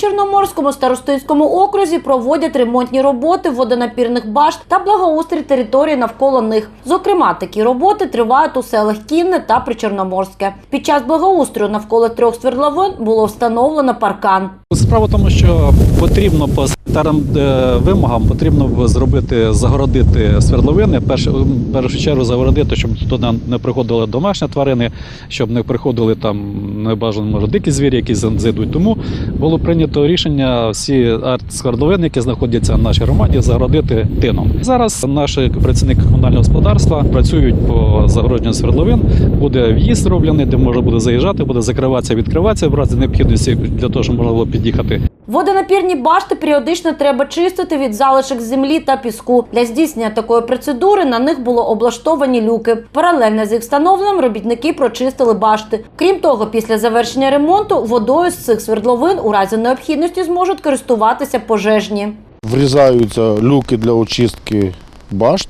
Чорноморському старостинському окрузі проводять ремонтні роботи водонапірних башт та благоустрій території навколо них. Зокрема, такі роботи тривають у селах Кінне та Причорноморське. Під час благоустрою навколо трьох свердловин було встановлено паркан. Справа в тому, що потрібно по санітарним е, вимогам потрібно зробити загородити свердловини. Перш, в першу чергу загородити, щоб туди не приходили домашні тварини, щоб не приходили там небажано може дикі звірі, які за- зайдуть. Тому було прийнято рішення всі арт-свердловини, які знаходяться в нашій громаді, загородити тином. Зараз наші працівники комунального господарства працюють по загородженню свердловин. Буде в'їзд зроблений, де можна буде заїжджати, буде закриватися, відкриватися в разі необхідності для того, щоб можна було під'їхати. Водонапірні башти періодично треба чистити від залишок землі та піску. Для здійснення такої процедури на них було облаштовані люки. Паралельно з їх встановленням робітники прочистили башти. Крім того, після завершення ремонту водою з цих свердловин у разі необхідності зможуть користуватися пожежні. Врізаються люки для очистки башт,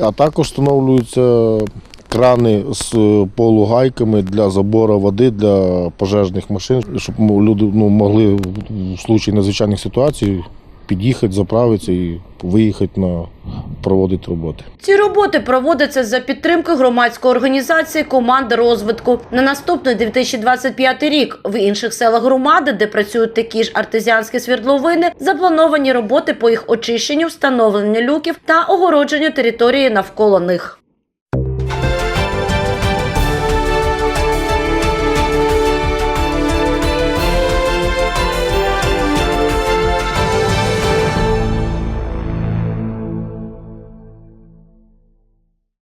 а також встановлюються крани з е, полугайками для забору води для пожежних машин, щоб люди ну, могли в случаї надзвичайних ситуацій під'їхати, заправитися і виїхати на проводити роботи. Ці роботи проводяться за підтримки громадської організації Команда розвитку на наступний 2025 рік. В інших селах громади, де працюють такі ж артезіанські свердловини, заплановані роботи по їх очищенню, встановленню люків та огородженню території навколо них.